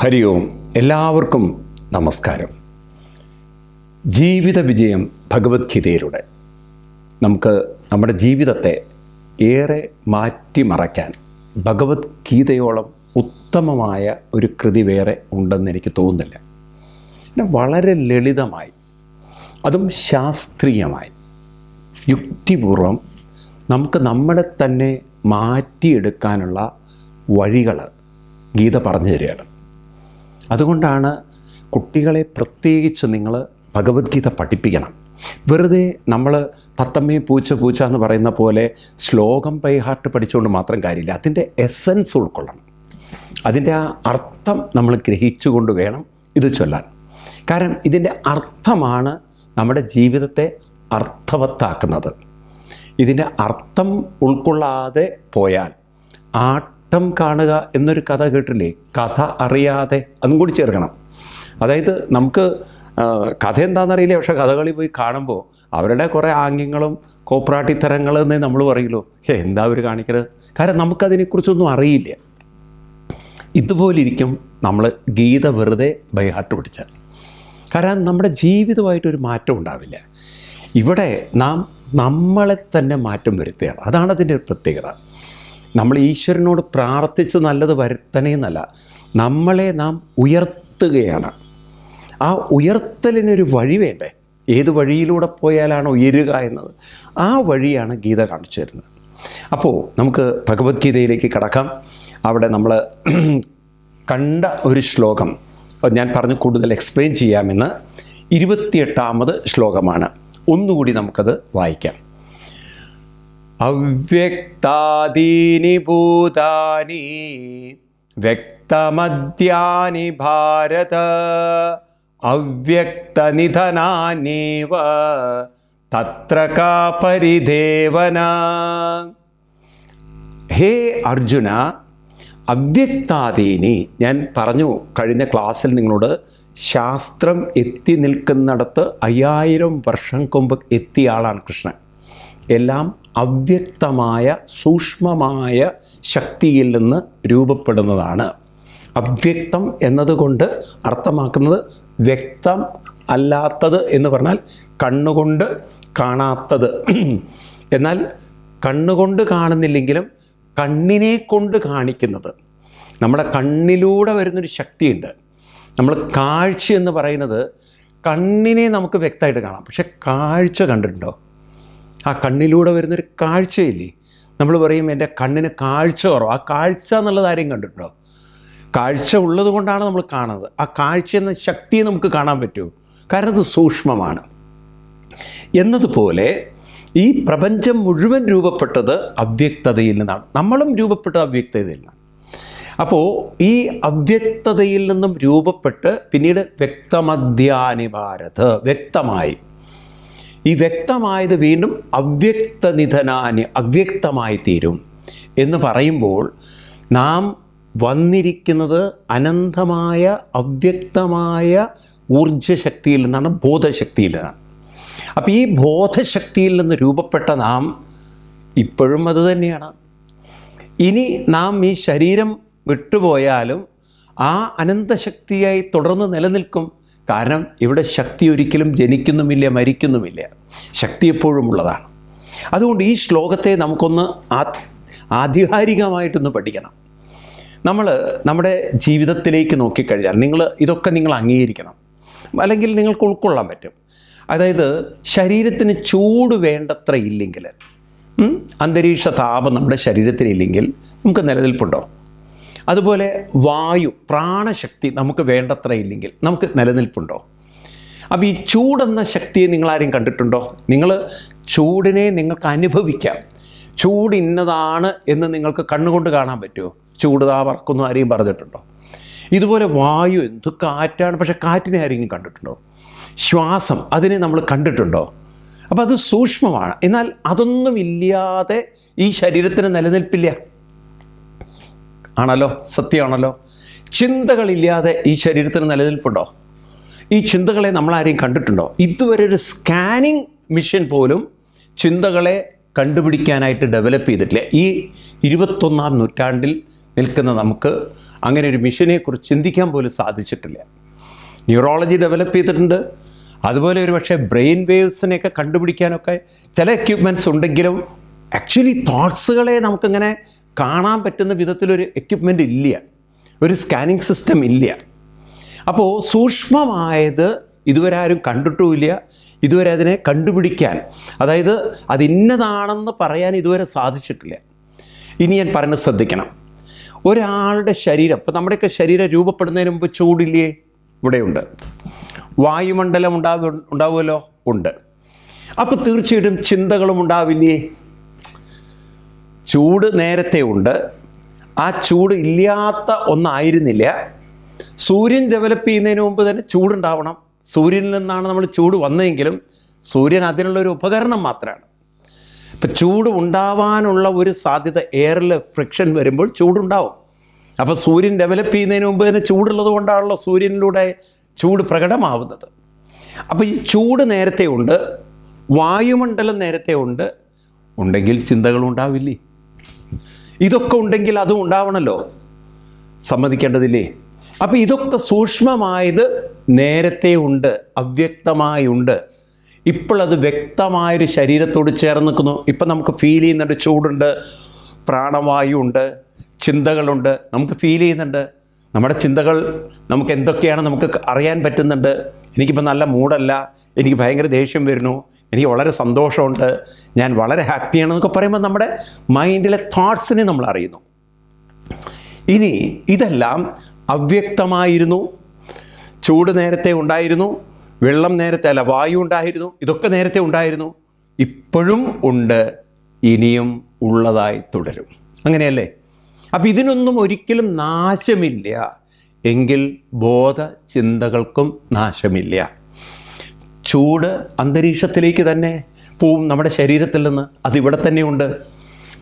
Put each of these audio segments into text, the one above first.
ഹരി ഓം എല്ലാവർക്കും നമസ്കാരം. ജീവിത വിജയം ഭഗവത്ഗീതയിലൂടെ നമുക്ക് നമ്മുടെ ജീവിതത്തെ ഏറെ മാറ്റിമറയ്ക്കാൻ ഭഗവത്ഗീതയോളം ഉത്തമമായ ഒരു കൃതി വേറെ ഉണ്ടെന്ന് എനിക്ക് തോന്നുന്നില്ല. വളരെ ലളിതമായി അതും ശാസ്ത്രീയമായി യുക്തിപൂർവം നമുക്ക് നമ്മളെ തന്നെ മാറ്റിയെടുക്കാനുള്ള വഴികൾ ഗീത പറഞ്ഞു തരികയാണ്. അതുകൊണ്ടാണ് കുട്ടികളെ പ്രത്യേകിച്ച് നിങ്ങൾ ഭഗവത്ഗീത പഠിപ്പിക്കണം. വെറുതെ നമ്മൾ തത്തമ്മേ പൂച്ച പൂച്ച എന്ന് പറയുന്ന പോലെ ശ്ലോകം ബൈ ഹാർട്ട് പഠിച്ചുകൊണ്ട് മാത്രം കാര്യമില്ല. അതിന്റെ എസൻസ് ഉൾക്കൊള്ളണം. അതിന്റെ ആ അർത്ഥം നമ്മൾ ഗ്രഹിച്ചുകൊണ്ട് വേണം ഇത് ചൊല്ലാൻ. കാരണം ഇതിന്റെ അർത്ഥമാണ് നമ്മുടെ ജീവിതത്തെ അർത്ഥവത്താക്കുന്നത്. ഇതിന്റെ അർത്ഥം ഉൾക്കൊള്ളാതെ പോയാൽ ആട്ടം കാണുക എന്നൊരു കഥ കേട്ടില്ലേ? കഥ അറിയാതെ അതും കൂടി ചേർക്കണം. അതായത് നമുക്ക് കഥ എന്താണെന്നറിയില്ല. പക്ഷേ കഥകളി പോയി കാണുമ്പോൾ അവരുടെ കുറേ ആംഗ്യങ്ങളും കോപ്രാട്ടിത്തരങ്ങളെന്നേ നമ്മൾ പറയുമല്ലോ "ഹേ, എന്താ അവർ കാണിക്കരുത് കാരണം നമുക്കതിനെക്കുറിച്ചൊന്നും അറിയില്ല. ഇതുപോലിരിക്കും നമ്മൾ ഗീത വെറുതെ ബൈഹാർട്ട് പിടിച്ചാൽ. കാരണം നമ്മുടെ ജീവിതമായിട്ടൊരു മാറ്റം ഉണ്ടാവില്ല. ഇവിടെ നാം നമ്മളെ തന്നെ മാറ്റം വരുത്തുകയാണ്. അതാണ് അതിന്റെ ഒരു പ്രത്യേകത. നമ്മൾ ഈശ്വരനോട് പ്രാർത്ഥിച്ച് നല്ലത് വരുത്തണേന്നല്ല. നമ്മളെ നാം ഉയർത്തുകയാണ്. ആ ഉയർത്തലിനൊരു വഴി വേണ്ടേ? ഏത് വഴിയിലൂടെ പോയാലാണ് ഉയരുക എന്നത്? ആ വഴിയാണ് ഗീത കാണിച്ചു തരുന്നത്. അപ്പോൾ നമുക്ക് ഭഗവത്ഗീതയിലേക്ക് കടക്കാം. അവിടെ നമ്മൾ കണ്ട ഒരു ശ്ലോകം. ഞാൻ പറഞ്ഞ് കൂടുതൽ എക്സ്പ്ലെയിൻ ചെയ്യാമെന്ന്. ഇരുപത്തിയെട്ടാമത് ശ്ലോകമാണ്. ഒന്നുകൂടി നമുക്കത് വായിക്കാം. അവ്യക്താദീനി ഭൂതാനി വ്യക്തമദ്യാനി ഭാരത അവ്യക്തനിധനാനേവ തത്ര കാ പരിദേവന. ഹേ അർജുന അവ്യക്താദീനി ഞാൻ പറഞ്ഞു കഴിഞ്ഞ ക്ലാസ്സിൽ നിങ്ങളോട് ശാസ്ത്രം എത്തി നിൽക്കുന്നിടത്ത് അയ്യായിരം വർഷം മുമ്പ് എത്തിയ ആളാണ് കൃഷ്ണൻ. എല്ലാം അവ്യക്തമായ സൂക്ഷ്മമായ ശക്തിയിൽ നിന്ന് രൂപപ്പെടുന്നതാണ്. അവ്യക്തം എന്നതുകൊണ്ട് അർത്ഥമാക്കുന്നത് വ്യക്തം അല്ലാത്തത് എന്ന് പറഞ്ഞാൽ കണ്ണുകൊണ്ട് കാണാത്തത്. എന്നാൽ കണ്ണുകൊണ്ട് കാണുന്നില്ലെങ്കിലും കണ്ണിനെ കൊണ്ട് കാണിക്കുന്നത്. നമ്മുടെ കണ്ണിലൂടെ വരുന്നൊരു ശക്തിയുണ്ട്. നമ്മൾ കാഴ്ച എന്ന് പറയുന്നത് കണ്ണിനെ നമുക്ക് വ്യക്തമായിട്ട് കാണാം. പക്ഷെ കാഴ്ച കണ്ടിട്ടുണ്ടോ? ആ കണ്ണിലൂടെ വരുന്നൊരു കാഴ്ചയില്ലേ? നമ്മൾ പറയും എന്റെ കണ്ണിന് കാഴ്ച കുറവ്. ആ കാഴ്ച എന്നുള്ളത് ആരെയും കണ്ടിട്ടുണ്ടോ? കാഴ്ച ഉള്ളത് കൊണ്ടാണ് നമ്മൾ കാണുന്നത്. ആ കാഴ്ച എന്ന ശക്തിയെ നമുക്ക് കാണാൻ പറ്റുമോ കാരണം അത് സൂക്ഷ്മമാണ്. എന്നതുപോലെ ഈ പ്രപഞ്ചം മുഴുവൻ രൂപപ്പെട്ടത് അവ്യക്തതയിൽ നിന്നാണ്. നമ്മളും രൂപപ്പെട്ടത് അവ്യക്തതയിൽ നിന്നാണ്. അപ്പോൾ ഈ അവ്യക്തതയിൽ നിന്നും രൂപപ്പെട്ട് പിന്നീട് വ്യക്തമധ്യാനി ഭാരത് വ്യക്തമായി. ഈ വ്യക്തമായത് വീണ്ടും അവ്യക്തനിധനാനി അവ്യക്തമായി തീരും എന്ന് പറയുമ്പോൾ നാം വന്നിരിക്കുന്നത് അനന്തമായ അവ്യക്തമായ ഊർജശക്തിയിൽ നിന്നാണ് ബോധശക്തിയിൽ നിന്നാണ്. അപ്പോൾ ഈ ബോധശക്തിയിൽ നിന്ന് രൂപപ്പെട്ട നാം ഇപ്പോഴും അത് തന്നെയാണ്. ഇനി നാം ഈ ശരീരം വിട്ടുപോയാലും ആ അനന്തശക്തിയായി തുടർന്ന് നിലനിൽക്കും. കാരണം ഇവിടെ ശക്തി ഒരിക്കലും ജനിക്കുന്നുമില്ല മരിക്കുന്നുമില്ല. ശക്തി എപ്പോഴും ഉള്ളതാണ്. അതുകൊണ്ട് ഈ ശ്ലോകത്തെ നമുക്കൊന്ന് ആധികാരികമായിട്ടൊന്ന് പഠിക്കണം. നമ്മൾ നമ്മുടെ ജീവിതത്തിലേക്ക് നോക്കിക്കഴിഞ്ഞാൽ നിങ്ങൾ ഇതൊക്കെ നിങ്ങൾ അംഗീകരിക്കണം. അല്ലെങ്കിൽ നിങ്ങൾക്ക് ഉൾക്കൊള്ളാൻ പറ്റും. അതായത് ശരീരത്തിന് ചൂട് വേണ്ടത്ര ഇല്ലെങ്കിൽ അന്തരീക്ഷ താപം നമ്മുടെ ശരീരത്തിലില്ലെങ്കിൽ നമുക്ക് നിലനിൽപ്പുണ്ടോ? അതുപോലെ വായു പ്രാണശക്തി നമുക്ക് വേണ്ടത്ര ഇല്ലെങ്കിൽ നമുക്ക് നിലനിൽപ്പുണ്ടോ? അപ്പോൾ ഈ ചൂടെന്ന ശക്തിയെ നിങ്ങളാരും കണ്ടിട്ടുണ്ടോ? നിങ്ങൾ ചൂടിനെ നിങ്ങൾക്ക് അനുഭവിക്കാം. ചൂട് ഇന്നതാണ് എന്ന് നിങ്ങൾക്ക് കണ്ണുകൊണ്ട് കാണാൻ പറ്റുമോ ചൂട് താ ആരെയും പറഞ്ഞിട്ടുണ്ടോ? ഇതുപോലെ വായു എന്ത് കാറ്റാണ്? പക്ഷെ കാറ്റിനെ ആരെങ്കിലും കണ്ടിട്ടുണ്ടോ? ശ്വാസം അതിനെ നമ്മൾ കണ്ടിട്ടുണ്ടോ? അപ്പോൾ അത് സൂക്ഷ്മമാണ്. എന്നാൽ അതൊന്നുമില്ലാതെ ഈ ശരീരത്തിന് നിലനിൽപ്പില്ല. ആണല്ലോ? സത്യമാണല്ലോ? ചിന്തകളില്ലാതെ ഈ ശരീരത്തിന് നിലനിൽപ്പുണ്ടോ? ഈ ചിന്തകളെ നമ്മളാരെയും കണ്ടിട്ടുണ്ടോ? ഇതുവരെ ഒരു സ്കാനിങ് മിഷൻ പോലും ചിന്തകളെ കണ്ടുപിടിക്കാനായിട്ട് ഡെവലപ്പ് ചെയ്തിട്ടില്ല. ഈ ഇരുപത്തൊന്നാം നൂറ്റാണ്ടിൽ നിൽക്കുന്ന നമുക്ക് അങ്ങനെ ഒരു മിഷനെക്കുറിച്ച് ചിന്തിക്കാൻ പോലും സാധിച്ചിട്ടില്ല. ന്യൂറോളജി ഡെവലപ്പ് ചെയ്തിട്ടുണ്ട്. അതുപോലെ ഒരു പക്ഷേ ബ്രെയിൻ വേവ്സിനെയൊക്കെ കണ്ടുപിടിക്കാനൊക്കെ ചില എക്യുപ്മെന്റ്സ് ഉണ്ടെങ്കിലും ആക്ച്വലി തോട്ട്സുകളെ നമുക്കിങ്ങനെ കാണാൻ പറ്റുന്ന വിധത്തിലൊരു എക്യുപ്മെന്റ് ഇല്ല. ഒരു സ്കാനിങ് സിസ്റ്റം ഇല്ല. അപ്പോൾ സൂക്ഷ്മമായത് ഇതുവരെ ആരും കണ്ടിട്ടുമില്ല. ഇതുവരെ അതിനെ കണ്ടുപിടിക്കാൻ. അതായത് അത് ഇന്നതാണെന്ന് പറയാൻ ഇതുവരെ സാധിച്ചിട്ടില്ല. ഇനി ഞാൻ പറഞ്ഞ് ശ്രദ്ധിക്കണം. ഒരാളുടെ ശരീരം ഇപ്പം നമ്മുടെയൊക്കെ ശരീരം രൂപപ്പെടുന്നതിന് മുമ്പ് ചൂടില്ലേ? ഇവിടെയുണ്ട്. വായുമണ്ഡലം ഉണ്ടാവ ഉണ്ടാവുമല്ലോ? ഉണ്ട്. അപ്പോൾ തീർച്ചയായിട്ടും ചിന്തകളും ഉണ്ടാവില്ലേ? ചൂട് നേരത്തെ ഉണ്ട്. ആ ചൂട് ഇല്ലാത്ത ഒന്നായിരുന്നില്ല. സൂര്യൻ ഡെവലപ്പ് ചെയ്യുന്നതിന് മുമ്പ് തന്നെ ചൂടുണ്ടാവണം. സൂര്യനിൽ നിന്നാണ് നമ്മൾ ചൂട് വന്നതെങ്കിലും സൂര്യൻ അതിനുള്ള ഒരു ഉപകരണം മാത്രമാണ്. ഇപ്പം ചൂട് ഉണ്ടാവാനുള്ള ഒരു സാധ്യത എയറിൽ ഫ്രിക്ഷൻ വരുമ്പോൾ ചൂടുണ്ടാവും. അപ്പോൾ സൂര്യൻ ഡെവലപ്പ് ചെയ്യുന്നതിന് മുമ്പ് തന്നെ ചൂടുള്ളത് കൊണ്ടാണല്ലോ സൂര്യനിലൂടെ ചൂട് പ്രകടമാവുന്നത്. അപ്പോൾ ഈ ചൂട് നേരത്തെ ഉണ്ട് വായുമണ്ഡലം നേരത്തെ ഉണ്ട്. ഉണ്ടെങ്കിൽ ചിന്തകൾ ഉണ്ടാവില്ലേ ഇതൊക്കെ ഉണ്ടെങ്കിൽ അതും ഉണ്ടാവണമല്ലോ സമ്മതിക്കേണ്ടതില്ലേ? അപ്പോൾ ഇതൊക്കെ സൂക്ഷ്മമായത് നേരത്തെ ഉണ്ട് അവ്യക്തമായുണ്ട് ഇപ്പോൾ അത് വ്യക്തമായൊരു ശരീരത്തോട് ചേർന്ന് നിൽക്കുന്നു. ഇപ്പം നമുക്ക് ഫീൽ ചെയ്യുന്നുണ്ട് ചൂടുണ്ട് പ്രാണവായു ഉണ്ട് ചിന്തകളുണ്ട്. നമുക്ക് ഫീൽ ചെയ്യുന്നുണ്ട്. നമ്മുടെ ചിന്തകൾ നമുക്ക് എന്തൊക്കെയാണ് നമുക്ക് അറിയാൻ പറ്റുന്നുണ്ട്. എനിക്കിപ്പോൾ നല്ല മൂടല്ല എനിക്ക് ഭയങ്കര ദേഷ്യം വരുന്നു. എനിക്ക് വളരെ സന്തോഷമുണ്ട്. ഞാൻ വളരെ ഹാപ്പിയാണ് എന്നൊക്കെ പറയുമ്പോൾ നമ്മുടെ മൈൻഡിലെ തോട്ട്സിനെ നമ്മൾ അറിയുന്നു. ഇനി ഇതെല്ലാം അവ്യക്തമായിരുന്നു. ചൂട് നേരത്തെ ഉണ്ടായിരുന്നു. വെള്ളം നേരത്തെ അല്ല വായു ഉണ്ടായിരുന്നു. ഇതൊക്കെ നേരത്തെ ഉണ്ടായിരുന്നു. ഇപ്പോഴും ഉണ്ട്. ഇനിയും ഉള്ളതായി തുടരും. അങ്ങനെയല്ലേ? അപ്പം ഇതിനൊന്നും ഒരിക്കലും നാശമില്ല. എങ്കിൽ ബോധ ചിന്തകൾക്കും നാശമില്ല. ചൂട് അന്തരീക്ഷത്തിലേക്ക് തന്നെ പോവും നമ്മുടെ ശരീരത്തിൽ നിന്ന്. അതിവിടെ തന്നെയുണ്ട്.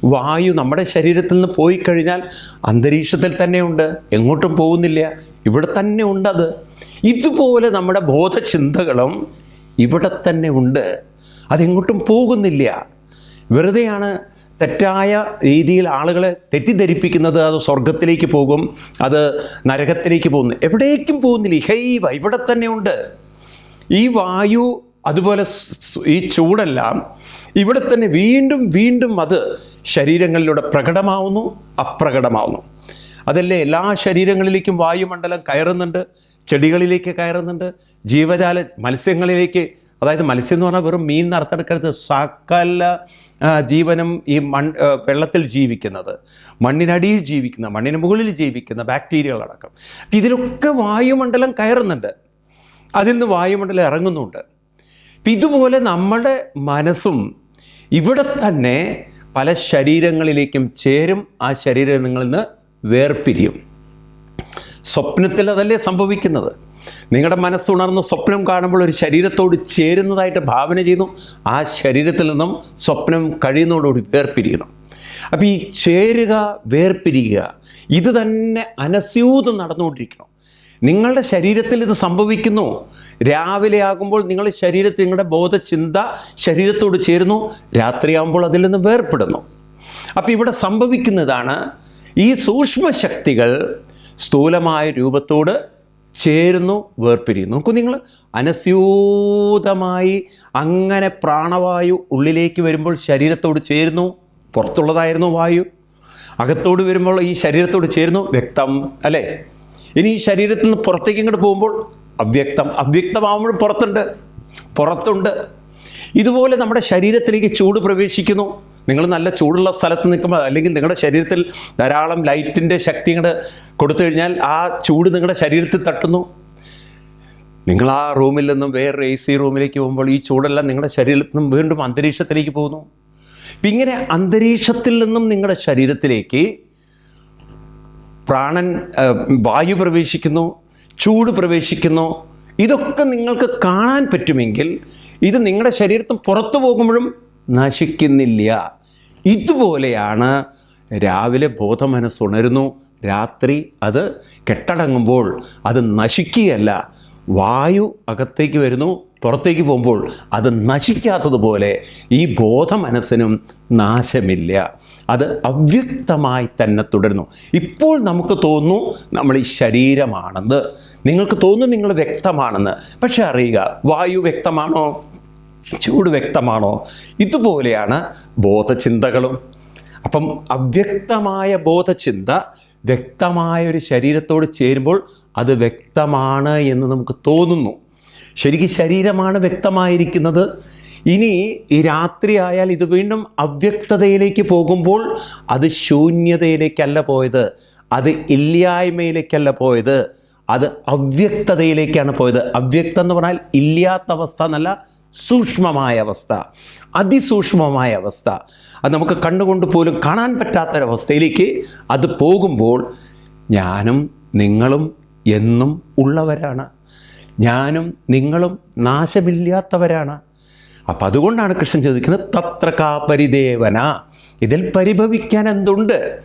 വായു നമ്മുടെ ശരീരത്തിൽ നിന്ന് പോയി കഴിഞ്ഞാൽ അന്തരീക്ഷത്തിൽ തന്നെയുണ്ട്. എങ്ങോട്ടും പോകുന്നില്ല. ഇവിടെ തന്നെ ഉണ്ടത് ഇതുപോലെ നമ്മുടെ ബോധചിന്തകളും ഇവിടെ തന്നെ ഉണ്ട്. അതെങ്ങോട്ടും പോകുന്നില്ല. വെറുതെയാണ് തെറ്റായ രീതിയിൽ ആളുകളെ തെറ്റിദ്ധരിപ്പിക്കുന്നത്. അത് സ്വർഗത്തിലേക്ക് പോകും. അത് നരകത്തിലേക്ക് പോകുന്നു. എവിടേക്കും പോകുന്നില്ല. ഹൈവ ഇവിടെ തന്നെ ഉണ്ട്. ഈ വായു അതുപോലെ ഈ ചൂടെല്ലാം ഇവിടെ തന്നെ വീണ്ടും വീണ്ടും അത് ശരീരങ്ങളിലൂടെ പ്രകടമാവുന്നു അപ്രകടമാവുന്നു. അതല്ലേ എല്ലാ ശരീരങ്ങളിലേക്കും വായുമണ്ഡലം കയറുന്നുണ്ട് ചെടികളിലേക്ക് കയറുന്നുണ്ട് ജീവജാല മത്സ്യങ്ങളിലേക്ക് അതായത് മത്സ്യം എന്ന് പറഞ്ഞാൽ വെറും മീൻ നടത്തെടുക്കരുത് സകല ജീവനും ഈ മൺ വെള്ളത്തിൽ ജീവിക്കുന്നത് മണ്ണിനടിയിൽ ജീവിക്കുന്ന മണ്ണിന് മുകളിൽ ജീവിക്കുന്ന ബാക്ടീരിയകളടക്കം. ഇതിലൊക്കെ വായുമണ്ഡലം കയറുന്നുണ്ട്. അതിൽ നിന്ന് വായുമണ്ഡലം ഇറങ്ങുന്നുണ്ട്. അപ്പം ഇതുപോലെ നമ്മുടെ മനസ്സും ഇവിടെ തന്നെ പല ശരീരങ്ങളിലേക്കും ചേരും ആ ശരീരങ്ങളിൽ നിന്ന് വേർപിരിയും. സ്വപ്നത്തിൽ അതല്ലേ സംഭവിക്കുന്നത്? നിങ്ങളുടെ മനസ്സുണർന്ന് സ്വപ്നം കാണുമ്പോൾ ഒരു ശരീരത്തോട് ചേരുന്നതായിട്ട് ഭാവന ചെയ്യുന്നു. ആ ശരീരത്തിൽ നിന്നും സ്വപ്നം കഴിയുന്നതോടുകൂടി വേർപിരിയുന്നു. അപ്പോൾ ഈ ചേരുക വേർപിരിയുക ഇത് തന്നെ അനസ്യൂതം നടന്നുകൊണ്ടിരിക്കണം നിങ്ങളുടെ ശരീരത്തിൽ ഇത് സംഭവിക്കുന്നു. രാവിലെ ആകുമ്പോൾ നിങ്ങളുടെ ശരീരത്തിൽ നിങ്ങളുടെ ബോധചിന്ത ശരീരത്തോട് ചേരുന്നു. രാത്രിയാകുമ്പോൾ അതിൽ നിന്ന് വേർപ്പെടുന്നു. അപ്പോൾ ഇവിടെ സംഭവിക്കുന്നതാണ് ഈ സൂക്ഷ്മശക്തികൾ സ്ഥൂലമായ രൂപത്തോട് ചേരുന്നു വേർപിരിയുന്നു. നോക്കൂ നിങ്ങൾ അനസ്യൂതമായി അങ്ങനെ പ്രാണവായു ഉള്ളിലേക്ക് വരുമ്പോൾ ശരീരത്തോട് ചേരുന്നു. പുറത്തുള്ളതായിരുന്നു വായു. അകത്തോട് വരുമ്പോൾ ഈ ശരീരത്തോട് ചേരുന്നു. വ്യക്തം അല്ലേ? ഇനി ഈ ശരീരത്തിൽ നിന്ന് പുറത്തേക്ക് ഇങ്ങോട്ട് പോകുമ്പോൾ അവ്യക്തം അവ്യക്തമാകുമ്പോഴും പുറത്തുണ്ട് പുറത്തുണ്ട്. ഇതുപോലെ നമ്മുടെ ശരീരത്തിലേക്ക് ചൂട് പ്രവേശിക്കുന്നു. നിങ്ങൾ നല്ല ചൂടുള്ള സ്ഥലത്ത് നിൽക്കുമ്പോൾ അല്ലെങ്കിൽ നിങ്ങളുടെ ശരീരത്തിൽ ധാരാളം ലൈറ്റിന്റെ ശക്തി ഇങ്ങോട്ട് കൊടുത്തു കഴിഞ്ഞാൽ ആ ചൂട് നിങ്ങളുടെ ശരീരത്തിൽ തട്ടുന്നു. നിങ്ങൾ ആ റൂമിൽ നിന്നും വേറെ എ സി റൂമിലേക്ക് പോകുമ്പോൾ ഈ ചൂടെല്ലാം നിങ്ങളുടെ ശരീരത്തിൽ നിന്നും വീണ്ടും അന്തരീക്ഷത്തിലേക്ക് പോകുന്നു. ഇങ്ങനെ അന്തരീക്ഷത്തിൽ നിന്നും നിങ്ങളുടെ ശരീരത്തിലേക്ക് പ്രാണൻ വായു പ്രവേശിക്കുന്നു ചൂട് പ്രവേശിക്കുന്നു. ഇതൊക്കെ നിങ്ങൾക്ക് കാണാൻ പറ്റുമെങ്കിൽ ഇത് നിങ്ങളുടെ ശരീരത്തിൽ പുറത്തു പോകുമ്പോഴും നശിക്കുന്നില്ല. ഇതുപോലെയാണ് രാവിലെ ബോധമനസ്സുണരുന്നു രാത്രി അത് കെട്ടടങ്ങുമ്പോൾ അത് നശിക്കുകയല്ല. വായു അകത്തേക്ക് വരുന്നു. പുറത്തേക്ക് പോകുമ്പോൾ അത് നശിക്കാത്തതുപോലെ ഈ ബോധ മനസ്സിനും നാശമില്ല. അത് അവ്യക്തമായി തന്നെ തുടരുന്നു. ഇപ്പോൾ നമുക്ക് തോന്നുന്നു നമ്മൾ ഈ ശരീരമാണെന്ന്. നിങ്ങൾക്ക് തോന്നുന്നു നിങ്ങൾ വ്യക്തമാണെന്ന്. പക്ഷെ അറിയുക വായു വ്യക്തമാണോ? ചൂട് വ്യക്തമാണോ? ഇതുപോലെയാണ് ബോധചിന്തകളും. അപ്പം അവ്യക്തമായ ബോധചിന്ത വ്യക്തമായ ഒരു ശരീരത്തോട് ചേരുമ്പോൾ അത് വ്യക്തമാണ് എന്ന് നമുക്ക് തോന്നുന്നു. ശരിക്കും ശരീരമാണ് വ്യക്തമായിരിക്കുന്നത്. ഇനി ഈ രാത്രി ആയാൽ ഇത് വീണ്ടും അവ്യക്തതയിലേക്ക് പോകുമ്പോൾ അത് ശൂന്യതയിലേക്കല്ല പോയത്. അത് ഇല്ലായ്മയിലേക്കല്ല പോയത്. അത് അവ്യക്തതയിലേക്കാണ് പോയത്. അവ്യക്തം എന്ന് പറഞ്ഞാൽ ഇല്ലാത്ത അവസ്ഥ എന്നല്ല സൂക്ഷ്മമായ അവസ്ഥ. അതിസൂക്ഷ്മമായ അവസ്ഥ. അത് നമുക്ക് കണ്ടുകൊണ്ട് പോലും കാണാൻ പറ്റാത്തൊരവസ്ഥയിലേക്ക് അത് പോകുമ്പോൾ ഞാനും നിങ്ങളും എന്നും ഉള്ളവരാണ്. ഞാനും നിങ്ങളും നാശമില്ലാത്തവരാണ്. അപ്പം അതുകൊണ്ടാണ് കൃഷ്ണൻ ചോദിക്കുന്നത് തത്ര കാ പരിദേവന. ഇതിൽ പരിഭവിക്കാൻ എന്തുണ്ട്?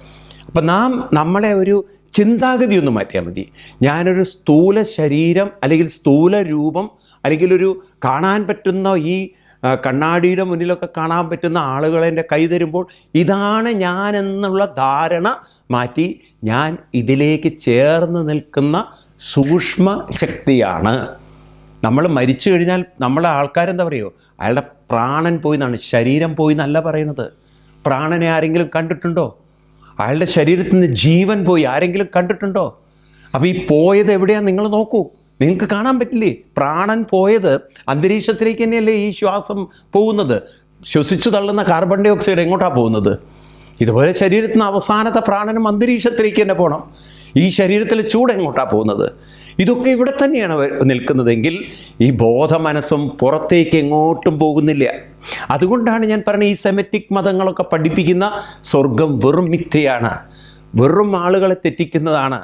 അപ്പം നാം നമ്മളെ ഒരു ചിന്താഗതി ഒന്ന് മാറ്റിയാൽ മതി. ഞാനൊരു സ്ഥൂല ശരീരം അല്ലെങ്കിൽ സ്ഥൂല രൂപം അല്ലെങ്കിൽ ഒരു കാണാൻ പറ്റുന്ന ഈ കണ്ണാടിയുടെ മുന്നിലൊക്കെ കാണാൻ പറ്റുന്ന ആളുകളെ എന്റെ കൈ തരുമ്പോൾ ഇതാണ് ഞാൻ എന്നുള്ള ധാരണ മാറ്റി ഞാൻ ഇതിലേക്ക് ചേർന്ന് നിൽക്കുന്ന സൂക്ഷ്മ ശക്തിയാണ് നമ്മൾ മരിച്ചു കഴിഞ്ഞാൽ നമ്മളെ ആൾക്കാരെന്താ പറയുമോ അയാളുടെ പ്രാണൻ പോയി എന്നാണ് ശരീരം പോയി എന്നല്ല പറയുന്നത്. പ്രാണനെ ആരെങ്കിലും കണ്ടിട്ടുണ്ടോ? അയാളുടെ ശരീരത്തിൽ നിന്ന് ജീവൻ പോയി ആരെങ്കിലും കണ്ടിട്ടുണ്ടോ? അപ്പോൾ ഈ പോയത് എവിടെയാണ് നിങ്ങൾ നോക്കൂ. നിങ്ങൾക്ക് കാണാൻ പറ്റില്ലേ? പ്രാണൻ പോയത് അന്തരീക്ഷത്തിലേക്ക് തന്നെയല്ലേ ഈ ശ്വാസം പോകുന്നത്? ശ്വസിച്ചു തള്ളുന്ന കാർബൺ ഡൈ ഓക്സൈഡ് എങ്ങോട്ടാണ് പോകുന്നത്? ഇതുപോലെ ശരീരത്തിന് അവസാനത്തെ പ്രാണനും അന്തരീക്ഷത്തിലേക്ക് തന്നെ പോകണം ഈ ശരീരത്തിൽ ചൂട് എങ്ങോട്ടാണ് പോകുന്നത്? ഇതൊക്കെ ഇവിടെ തന്നെയാണ് നിൽക്കുന്നതെങ്കിൽ ഈ ബോധ മനസ്സും പുറത്തേക്ക് എങ്ങോട്ടും പോകുന്നില്ല. അതുകൊണ്ടാണ് ഞാൻ പറയുന്നത് ഈ സെമറ്റിക് മതങ്ങളൊക്കെ പഠിപ്പിക്കുന്ന സ്വർഗം വെറും മിഥ്യയാണ്. വെറും ആളുകളെ തെറ്റിക്കുന്നതാണ്.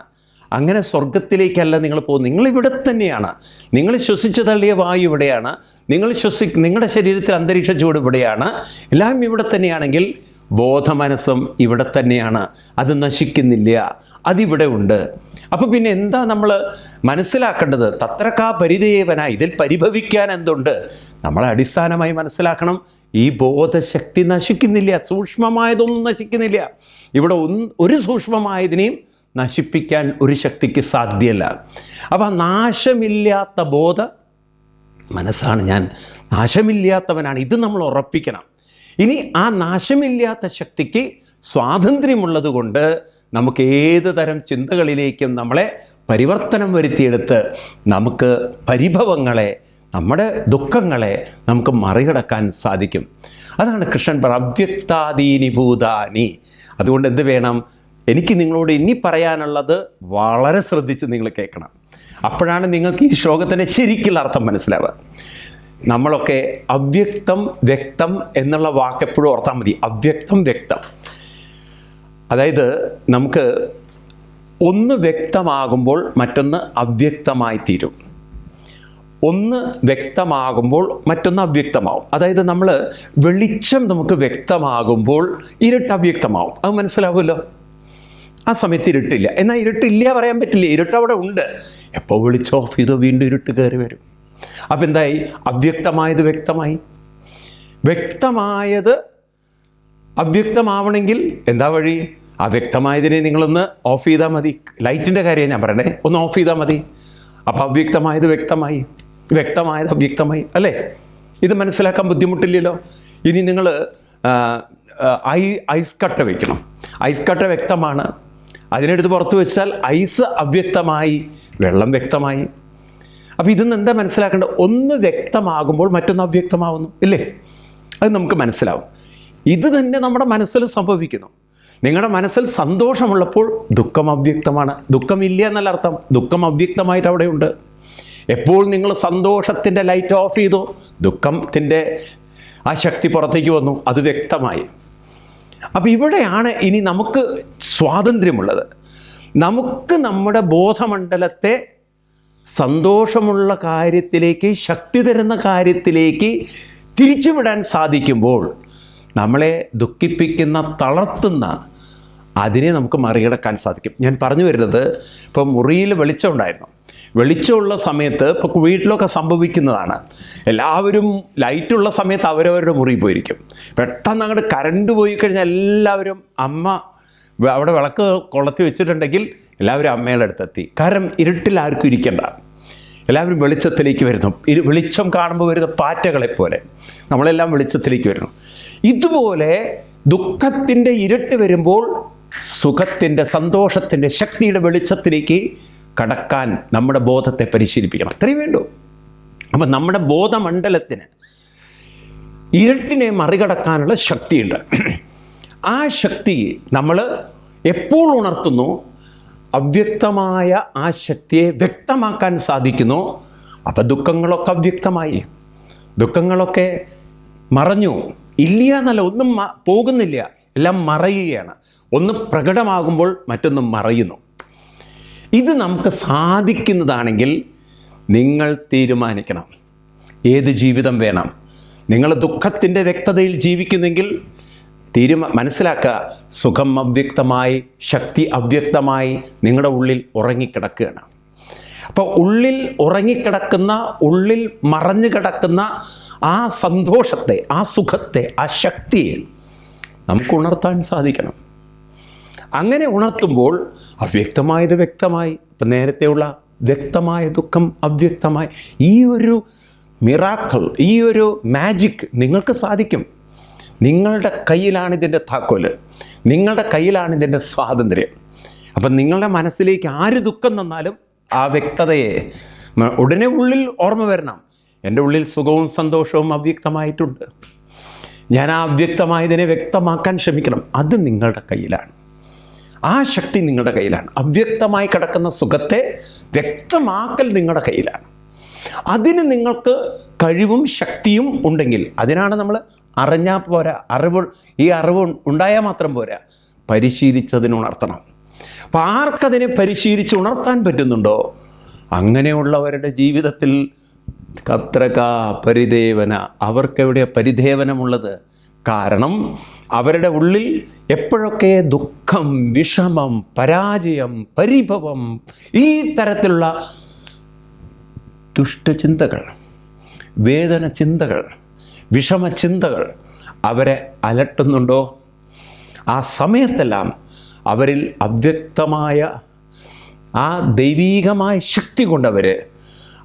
അങ്ങനെ സ്വർഗത്തിലേക്കല്ല നിങ്ങൾ പോകുന്നത്. നിങ്ങൾ ഇവിടെ തന്നെയാണ്. നിങ്ങൾ ശ്വസിച്ചു തള്ളിയ വായു ഇവിടെയാണ്. നിങ്ങൾ ശ്വസി നിങ്ങളുടെ ശരീരത്തിൽ അന്തരീക്ഷ ചൂട് ഇവിടെയാണ്. എല്ലാം ഇവിടെ തന്നെയാണെങ്കിൽ ബോധമനസ്സും ഇവിടെ തന്നെയാണ്. അത് നശിക്കുന്നില്ല. അതിവിടെ ഉണ്ട്. അപ്പോൾ പിന്നെ എന്താ നമ്മൾ മനസ്സിലാക്കേണ്ടത്? തത്രക്കാ പരിദേവന ഇതിൽ പരിഭവിക്കാൻ എന്തുണ്ട്? നമ്മൾ അടിസ്ഥാനമായി മനസ്സിലാക്കണം ഈ ബോധശക്തി നശിക്കുന്നില്ല സൂക്ഷ്മമായതൊന്നും നശിക്കുന്നില്ല. ഇവിടെ ഒരു സൂക്ഷ്മമായതിനെയും നശിപ്പിക്കാൻ ഒരു ശക്തിക്ക് സാധ്യമല്ല അപ്പോൾ നാശമില്ലാത്ത ബോധ മനസ്സാണ് ഞാൻ നാശമില്ലാത്തവനാണ് ഇത് നമ്മൾ ഉറപ്പിക്കണം. ഇനി ആ നാശമില്ലാത്ത ശക്തിക്ക് സ്വാതന്ത്ര്യമുള്ളത് കൊണ്ട് നമുക്ക് ഏത് തരം ചിന്തകളിലേക്കും നമ്മളെ പരിവർത്തനം വരുത്തിയെടുത്ത് നമുക്ക് പരിഭവങ്ങളെ നമ്മുടെ ദുഃഖങ്ങളെ നമുക്ക് മറികടക്കാൻ സാധിക്കും. അതാണ് കൃഷ്ണൻ പറ അവ്യക്താദീനി ഭൂതാനി. അതുകൊണ്ട് എന്ത് വേണം? എനിക്ക് നിങ്ങളോട് ഇനി പറയാനുള്ളത് വളരെ ശ്രദ്ധിച്ച് നിങ്ങൾ കേൾക്കണം. അപ്പോഴാണ് നിങ്ങൾക്ക് ഈ ശ്ലോകത്തിന്റെ ശരിക്കുള്ള അർത്ഥം മനസ്സിലാവുക. നമ്മളൊക്കെ അവ്യക്തം വ്യക്തം എന്നുള്ള വാക്കെപ്പോഴും ഓർത്താൽ മതി. അവ്യക്തം വ്യക്തം. അതായത് നമുക്ക് ഒന്ന് വ്യക്തമാകുമ്പോൾ മറ്റൊന്ന് അവ്യക്തമായി തീരും. ഒന്ന് വ്യക്തമാകുമ്പോൾ മറ്റൊന്ന് അവ്യക്തമാവും. അതായത് നമ്മൾ വെളിച്ചം നമുക്ക് വ്യക്തമാകുമ്പോൾ ഇരുട്ട് അവ്യക്തമാവും. അത് മനസ്സിലാവുമല്ലോ? ആ സമയത്ത് ഇരുട്ടില്ല. എന്നാൽ ഇരുട്ടില്ല പറയാൻ പറ്റില്ല. ഇരുട്ട് അവിടെ ഉണ്ട്. എപ്പോൾ വിളിച്ച് ഓഫ് ചെയ്തോ വീണ്ടും ഇരുട്ട് കയറി വരും. അപ്പം എന്തായി അവ്യക്തമായത് വ്യക്തമായി. വ്യക്തമായത് അവ്യക്തമാവണമെങ്കിൽ എന്താ വഴി? അവ്യക്തമായതിനെ നിങ്ങളൊന്ന് ഓഫ് ചെയ്താൽ മതി. ലൈറ്റിന്റെ കാര്യം ഞാൻ പറയണേ. ഒന്ന് ഓഫ് ചെയ്താൽ മതി. അപ്പോൾ അവ്യക്തമായത് വ്യക്തമായി. വ്യക്തമായത് അവ്യക്തമായി അല്ലേ? ഇത് മനസ്സിലാക്കാൻ ബുദ്ധിമുട്ടില്ലല്ലോ. ഇനി നിങ്ങൾ ഐ ഐസ് കട്ട വയ്ക്കണം ഐസ് കട്ട വ്യക്തമാണ്. അതിനെടുത്ത് പുറത്ത് വെച്ചാൽ ഐസ് അവ്യക്തമായി വെള്ളം വ്യക്തമായി. അപ്പോൾ ഇതിന്ന് എന്താ മനസ്സിലാക്കേണ്ടത്? ഒന്ന് വ്യക്തമാകുമ്പോൾ മറ്റൊന്ന് അവ്യക്തമാവുന്നു ഇല്ലേ? അത് നമുക്ക് മനസ്സിലാവും. ഇത് തന്നെ നമ്മുടെ മനസ്സിൽ സംഭവിക്കുന്നു. നിങ്ങളുടെ മനസ്സിൽ സന്തോഷമുള്ളപ്പോൾ ദുഃഖം അവ്യക്തമാണ്. ദുഃഖമില്ല എന്നല്ല അർത്ഥം. ദുഃഖം അവ്യക്തമായിട്ട് അവിടെയുണ്ട്. എപ്പോൾ നിങ്ങൾ സന്തോഷത്തിന്റെ ലൈറ്റ് ഓഫ് ചെയ്തു ദുഃഖത്തിന്റെ ആ ശക്തി പുറത്തേക്ക് വന്നു അത് വ്യക്തമായി. അപ്പോൾ ഇവിടെയാണ് ഇനി നമുക്ക് സ്വാതന്ത്ര്യമുള്ളത്. നമുക്ക് നമ്മുടെ ബോധമണ്ഡലത്തെ സന്തോഷമുള്ള കാര്യത്തിലേക്ക് ശക്തി തരുന്ന കാര്യത്തിലേക്ക് തിരിച്ചുവിടാൻ സാധിക്കുമ്പോൾ നമ്മളെ ദുഃഖിപ്പിക്കുന്ന തളർത്തുന്ന അതിനെ നമുക്ക് മറികടക്കാൻ സാധിക്കും. ഞാൻ പറഞ്ഞു വരുന്നത് ഇപ്പോൾ മുറിയിൽ വെളിച്ചം ഉണ്ടായിരുന്നു. വെളിച്ചമുള്ള സമയത്ത് ഇപ്പോൾ വീട്ടിലൊക്കെ സംഭവിക്കുന്നതാണ്. എല്ലാവരും ലൈറ്റുള്ള സമയത്ത് അവരവരുടെ മുറിയിൽ പോയിരിക്കും. പെട്ടെന്ന് അങ്ങോട്ട് കറണ്ട് പോയി കഴിഞ്ഞാൽ എല്ലാവരും അമ്മ അവിടെ വിളക്ക് കൊളത്തി വെച്ചിട്ടുണ്ടെങ്കിൽ എല്ലാവരും അമ്മയുടെ അടുത്തെത്തി. കാരണം ഇരുട്ടിൽ ആർക്കും ഇരിക്കേണ്ട. എല്ലാവരും വെളിച്ചത്തിലേക്ക് വരുന്നു. വെളിച്ചം കാണുമ്പോൾ വരുന്ന പാറ്റകളെ പോലെ നമ്മളെല്ലാം വെളിച്ചത്തിലേക്ക് വരുന്നു. ഇതുപോലെ ദുഃഖത്തിന്റെ ഇരുട്ട് വരുമ്പോൾ സുഖത്തിന്റെ സന്തോഷത്തിന്റെ ശക്തിയുടെ വെളിച്ചത്തിലേക്ക് കടക്കാൻ നമ്മുടെ ബോധത്തെ പരിശീലിപ്പിക്കണം. അത്രയും വേണ്ടു. അപ്പം നമ്മുടെ ബോധമണ്ഡലത്തിന് ഇരുട്ടിനെ മറികടക്കാനുള്ള ശക്തിയുണ്ട്. ആ ശക്തി നമ്മൾ എപ്പോൾ ഉണർത്തുന്നു? അവ്യക്തമായ ആ ശക്തിയെ വ്യക്തമാക്കാൻ സാധിക്കുന്നു. അപ്പം ദുഃഖങ്ങളൊക്കെ അവ്യക്തമായി. ദുഃഖങ്ങളൊക്കെ മറഞ്ഞു. ഇല്ല എന്നല്ല ഒന്നും പോകുന്നില്ല. എല്ലാം മറയുകയാണ്. ഒന്ന് പ്രകടമാകുമ്പോൾ മറ്റൊന്ന് മറയുന്നു. ഇത് നമുക്ക് സാധിക്കുന്നതാണെങ്കിൽ നിങ്ങൾ തീരുമാനിക്കണം. ഏത് ജീവിതം വേണം? നിങ്ങൾ ദുഃഖത്തിന്റെ വ്യക്തതയിൽ ജീവിക്കുന്നെങ്കിൽ തീരുമാ മനസ്സിലാക്കുക. സുഖം അവ്യക്തമായി ശക്തി അവ്യക്തമായി നിങ്ങളുടെ ഉള്ളിൽ ഉറങ്ങിക്കിടക്കുകയാണ്. അപ്പോൾ ഉള്ളിൽ ഉറങ്ങിക്കിടക്കുന്ന ഉള്ളിൽ മറഞ്ഞു കിടക്കുന്ന ആ സന്തോഷത്തെ ആ സുഖത്തെ ആ ശക്തിയെ നമുക്ക് ഉണർത്താൻ സാധിക്കണം. അങ്ങനെ ഉണർത്തുമ്പോൾ അവ്യക്തമായത് വ്യക്തമായി ഇപ്പം നേരത്തെയുള്ള വ്യക്തമായ ദുഃഖം അവ്യക്തമായി ഈ ഒരു മിറാക്കൾ ഈ ഒരു മാജിക് നിങ്ങൾക്ക് സാധിക്കും. നിങ്ങളുടെ കയ്യിലാണ് ഇതിന്റെ താക്കോൽ നിങ്ങളുടെ കയ്യിലാണ് ഇതിന്റെ സ്വാതന്ത്ര്യം. അപ്പം നിങ്ങളുടെ മനസ്സിലേക്ക് ആര് ദുഃഖം തന്നാലും ആ വ്യക്തതയെ ഉടനെ ഉള്ളിൽ ഓർമ്മ വരണം. എന്റെ ഉള്ളിൽ സുഖവും സന്തോഷവും അവ്യക്തമായിട്ടുണ്ട്. ഞാൻ ആ അവ്യക്തമായതിനെ വ്യക്തമാക്കാൻ ശ്രമിക്കണം. അത് നിങ്ങളുടെ കയ്യിലാണ്. ആ ശക്തി നിങ്ങളുടെ കയ്യിലാണ്. അവ്യക്തമായി കിടക്കുന്ന സുഖത്തെ വ്യക്തമാക്കൽ നിങ്ങളുടെ കയ്യിലാണ്. അതിന് നിങ്ങൾക്ക് കഴിവും ശക്തിയും ഉണ്ടെങ്കിൽ അതിനാണ് നമ്മൾ അറിഞ്ഞാൽ പോരാ. അറിവ് ഈ അറിവ് ഉണ്ടായാൽ മാത്രം പോരാ. പരിശീലിച്ചതിന് ഉണർത്തണം. അപ്പോൾ ആർക്കതിനെ പരിശീലിച്ച് ഉണർത്താൻ പറ്റുന്നുണ്ടോ? അങ്ങനെയുള്ളവരുടെ ജീവിതത്തിൽ കത്രക പരിദേവന. അവർക്കെവിടെ പരിദേവനമുള്ളത്? കാരണം അവരുടെ ഉള്ളിൽ എപ്പോഴൊക്കെ ദുഃഖം വിഷമം പരാജയം പരിഭവം ഈ തരത്തിലുള്ള ദുഷ്ടചിന്തകൾ വേദന ചിന്തകൾ വിഷമ ചിന്തകൾ അവരെ അലട്ടുന്നുണ്ടോ? ആ സമയത്തെല്ലാം അവരിൽ അവ്യക്തമായ ആ ദൈവീകമായ ശക്തി കൊണ്ടവർ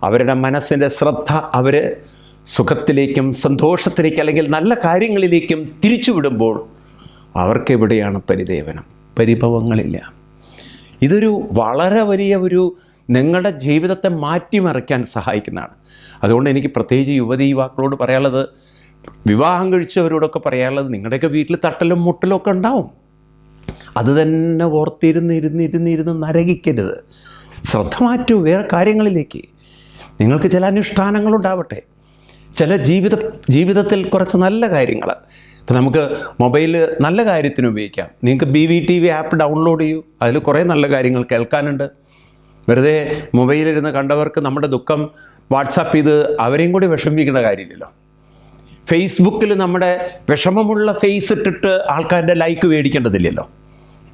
അവരുടെ മനസ്സിന്റെ ശ്രദ്ധ അവർ സുഖത്തിലേക്കും സന്തോഷത്തിലേക്കും അല്ലെങ്കിൽ നല്ല കാര്യങ്ങളിലേക്കും തിരിച്ചുവിടുമ്പോൾ അവർക്കെവിടെയാണ് പരിദേവനം? പരിഭവങ്ങളില്ല. ഇതൊരു വളരെ വലിയ ഒരു നിങ്ങളുടെ ജീവിതത്തെ മാറ്റിമറിക്കാൻ സഹായിക്കുന്നതാണ്. അതുകൊണ്ട് എനിക്ക് പ്രത്യേകിച്ച് യുവതി യുവാക്കളോട് പറയാനുള്ളത് വിവാഹം കഴിച്ചവരോടൊക്കെ പറയാനുള്ളത് നിങ്ങളുടെയൊക്കെ വീട്ടിൽ തട്ടലും മുട്ടലും ഒക്കെ ഉണ്ടാവും. അത് തന്നെ ഓർത്തിരുന്ന് ഇരുന്ന് ഇരുന്ന് ഇരുന്ന് നരകിക്കരുത്. ശ്രദ്ധ മാറ്റൂ വേറെ കാര്യങ്ങളിലേക്ക്. നിങ്ങൾക്ക് ചില അനുഷ്ഠാനങ്ങൾ ഉണ്ടാവട്ടെ ചില ജീവിത ജീവിതത്തിൽ കുറച്ച് നല്ല കാര്യങ്ങൾ. ഇപ്പം നമുക്ക് മൊബൈൽ നല്ല കാര്യത്തിന് ഉപയോഗിക്കാം. നിങ്ങൾക്ക് B V T V app download ചെയ്യൂ. അതിൽ കുറേ നല്ല കാര്യങ്ങൾ കേൾക്കാനുണ്ട്. വെറുതെ മൊബൈലിരുന്ന് കണ്ടവർക്ക് നമ്മുടെ ദുഃഖം വാട്സാപ്പ് ചെയ്ത് അവരെയും കൂടി വിഷമിക്കേണ്ട കാര്യമില്ലല്ലോ. ഫേസ്ബുക്കിൽ നമ്മുടെ വിഷമമുള്ള ഫേസ് ഇട്ടിട്ട് ആൾക്കാരുടെ ലൈക്ക് മേടിക്കേണ്ടതില്ലല്ലോ.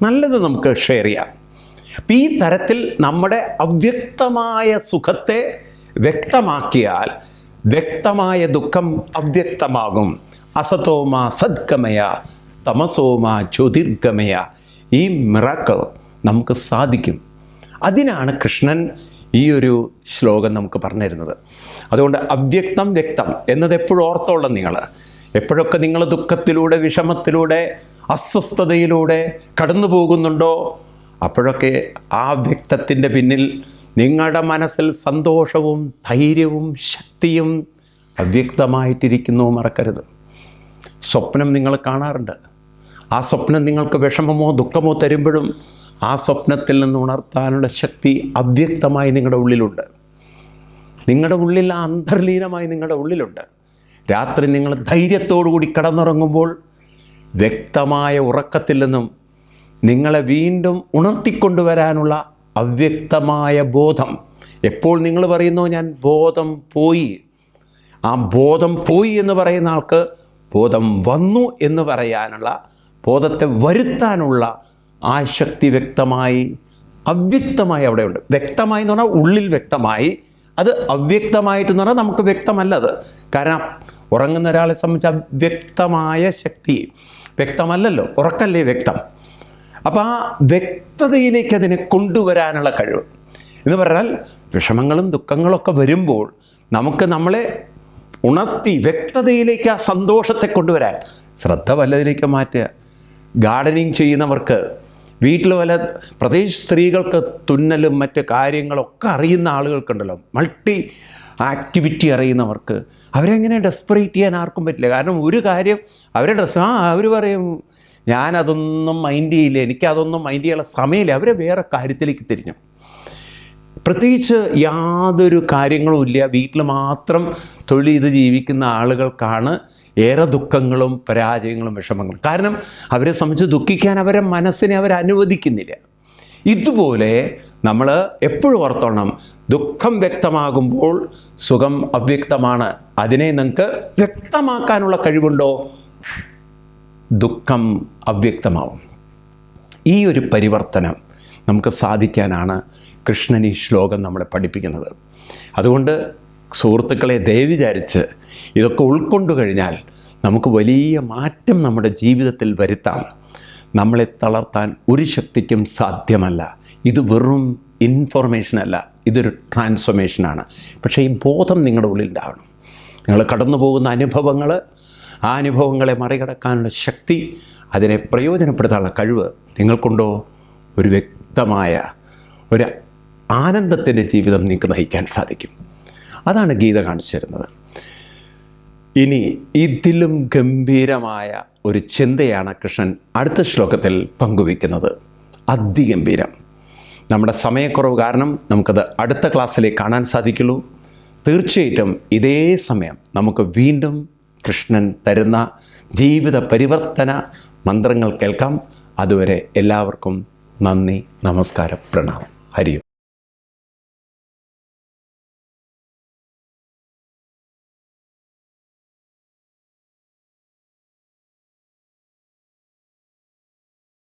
നല്ലത് നമുക്ക് ഷെയർ ചെയ്യാം. അപ്പം ഈ തരത്തിൽ നമ്മുടെ അവ്യക്തമായ സുഖത്തെ വ്യക്തമാക്കിയാൽ വ്യക്തമായ ദുഃഖം അവ്യക്തമാകും. അസതോമ സദ്ഗമയ തമസോമ ജ്യോതിർഗമയ. ഈ മിറാക്കൾ നമുക്ക് സാധിക്കും. അതിനാണ് കൃഷ്ണൻ ഈ ഒരു ശ്ലോകം നമുക്ക് പറഞ്ഞു തരുന്നത് അതുകൊണ്ട് അവ്യക്തം വ്യക്തം എന്നത് എപ്പോഴും ഓർത്തോളം നിങ്ങൾ. എപ്പോഴൊക്കെ നിങ്ങൾ ദുഃഖത്തിലൂടെ വിഷമത്തിലൂടെ അസ്വസ്ഥതയിലൂടെ കടന്നു പോകുന്നുണ്ടോ അപ്പോഴൊക്കെ ആ വ്യക്തത്തിന്റെ പിന്നിൽ നിങ്ങളുടെ മനസ്സിൽ സന്തോഷവും ധൈര്യവും ശക്തിയും അവ്യക്തമായിട്ടിരിക്കുന്നു മറക്കരുത്. സ്വപ്നം നിങ്ങൾ കാണാറുണ്ട്. ആ സ്വപ്നം നിങ്ങൾക്ക് വിഷമമോ ദുഃഖമോ തരുമ്പോഴും ആ സ്വപ്നത്തിൽ നിന്ന് ഉണർത്താനുള്ള ശക്തി അവ്യക്തമായി നിങ്ങളുടെ ഉള്ളിലുണ്ട്. നിങ്ങളുടെ ഉള്ളിൽ അന്തർലീനമായി നിങ്ങളുടെ ഉള്ളിലുണ്ട്. രാത്രി നിങ്ങൾ കൂടി കടന്നുറങ്ങുമ്പോൾ വ്യക്തമായ ഉറക്കത്തിൽ നിന്നും നിങ്ങളെ വീണ്ടും ഉണർത്തിക്കൊണ്ടുവരാനുള്ള അവ്യക്തമായ ബോധം. എപ്പോൾ നിങ്ങൾ പറയുന്നു ഞാൻ ബോധം പോയി ആ ബോധം പോയി എന്ന് പറയുന്ന ആൾക്ക് ബോധം വന്നു എന്ന് പറയാനുള്ള ബോധത്തെ വരുത്താനുള്ള ആ ശക്തി വ്യക്തമായി അവ്യക്തമായി അവിടെയുണ്ട്. വ്യക്തമായി എന്ന് പറഞ്ഞാൽ ഉള്ളിൽ വ്യക്തമായി. അത് അവ്യക്തമായിട്ടെന്ന് പറഞ്ഞാൽ നമുക്ക് വ്യക്തമല്ല അത്. കാരണം ഉറങ്ങുന്ന ഒരാളെ സംബന്ധിച്ച് അവ്യക്തമായ ശക്തി. വ്യക്തമല്ലല്ലോ. ഉറക്കല്ലേ വ്യക്തം. അപ്പോൾ ആ വ്യക്തതയിലേക്ക് അതിനെ കൊണ്ടുവരാനുള്ള കഴിവ്. എന്ന് പറഞ്ഞാൽ വിഷമങ്ങളും ദുഃഖങ്ങളൊക്കെ വരുമ്പോൾ നമുക്ക് നമ്മളെ ഉണർത്തി വ്യക്തതയിലേക്ക് ആ സന്തോഷത്തെ കൊണ്ടുവരാൻ ശ്രദ്ധ വല്ലതിലേക്ക് മാറ്റുക. ഗാർഡനിങ് ചെയ്യുന്നവർക്ക് വീട്ടിൽ വല്ല പ്രത്യേകിച്ച് സ്ത്രീകൾക്ക് തുന്നലും മറ്റ് കാര്യങ്ങളൊക്കെ അറിയുന്ന ആളുകൾക്കുണ്ടല്ലോ. മൾട്ടി ആക്ടിവിറ്റി അറിയുന്നവർക്ക്. അവരെങ്ങനെ ഡെസ്പറേറ്റ് ചെയ്യാൻ ആർക്കും പറ്റില്ല. കാരണം ഒരു കാര്യം അവരെ ഡ്രസ് ആ അവർ പറയും ഞാനതൊന്നും മൈൻഡ് ചെയ്യില്ല എനിക്കതൊന്നും മൈൻഡ് ചെയ്യാനുള്ള സമയമില്ല. അവരെ വേറെ കാര്യത്തിലേക്ക് തിരിഞ്ഞു. പ്രത്യേകിച്ച് യാതൊരു കാര്യങ്ങളും ഇല്ല. വീട്ടിൽ മാത്രം തൊഴിൽ ചെയ്ത് ജീവിക്കുന്ന ആളുകൾക്കാണ് ഏറെ ദുഃഖങ്ങളും പരാജയങ്ങളും വിഷമങ്ങളും. കാരണം അവരെ സംബന്ധിച്ച് ദുഃഖിക്കാൻ അവരെ മനസ്സിനെ അവർ അനുവദിക്കുന്നില്ല. ഇതുപോലെ നമ്മൾ എപ്പോഴും ഓർത്തോണം ദുഃഖം വ്യക്തമാകുമ്പോൾ സുഖം അവ്യക്തമാണ്. അതിനെ നിങ്ങൾക്ക് വ്യക്തമാക്കാനുള്ള കഴിവുണ്ടോ? ദുഃഖം അവ്യക്തമാവും. ഈ ഒരു പരിവർത്തനം നമുക്ക് സാധിക്കാനാണ് കൃഷ്ണൻ ഈ ശ്ലോകം നമ്മളെ പഠിപ്പിക്കുന്നത്. അതുകൊണ്ട് സുഹൃത്തുക്കളെ ദയവിചാരിച്ച് ഇതൊക്കെ ഉൾക്കൊണ്ടു കഴിഞ്ഞാൽ നമുക്ക് വലിയ മാറ്റം നമ്മുടെ ജീവിതത്തിൽ വരുത്താം. നമ്മളെ തളർത്താൻ ഒരു ശക്തിക്കും സാധ്യമല്ല. ഇത് വെറും ഇൻഫോർമേഷനല്ല ഇതൊരു ട്രാൻസ്ഫോർമേഷനാണ് പക്ഷേ ഈ ബോധം നിങ്ങളുടെ ഉള്ളിൽ ഉണ്ടാവണം നിങ്ങൾ കടന്നു പോകുന്ന അനുഭവങ്ങൾ ആ അനുഭവങ്ങളെ മറികടക്കാനുള്ള ശക്തി അതിനെ പ്രയോജനപ്പെടുത്താനുള്ള കഴിവ് നിങ്ങൾക്കുണ്ടോ? ഒരു വ്യക്തമായ ഒരു ആനന്ദത്തിന്റെ ജീവിതം നിങ്ങൾക്ക് നയിക്കാൻ സാധിക്കും. അതാണ് ഗീത കാണിച്ചു തരുന്നത്. ഇനി ഇതിലും ഗംഭീരമായ ഒരു ചിന്തയാണ് കൃഷ്ണൻ അടുത്ത ശ്ലോകത്തിൽ പങ്കുവയ്ക്കുന്നത്. അതിഗംഭീരം. നമ്മുടെ സമയക്കുറവ് കാരണം നമുക്കത് അടുത്ത ക്ലാസ്സിലേക്ക് കാണാൻ സാധിക്കുള്ളൂ. തീർച്ചയായിട്ടും ഇതേ സമയം നമുക്ക് വീണ്ടും കൃഷ്ണൻ തരുന്ന ജീവിത പരിവർത്തന മന്ത്രങ്ങൾ കേൾക്കാം. അതുവരെ എല്ലാവർക്കും നന്ദി നമസ്കാരം പ്രണാമം. ഹരിയും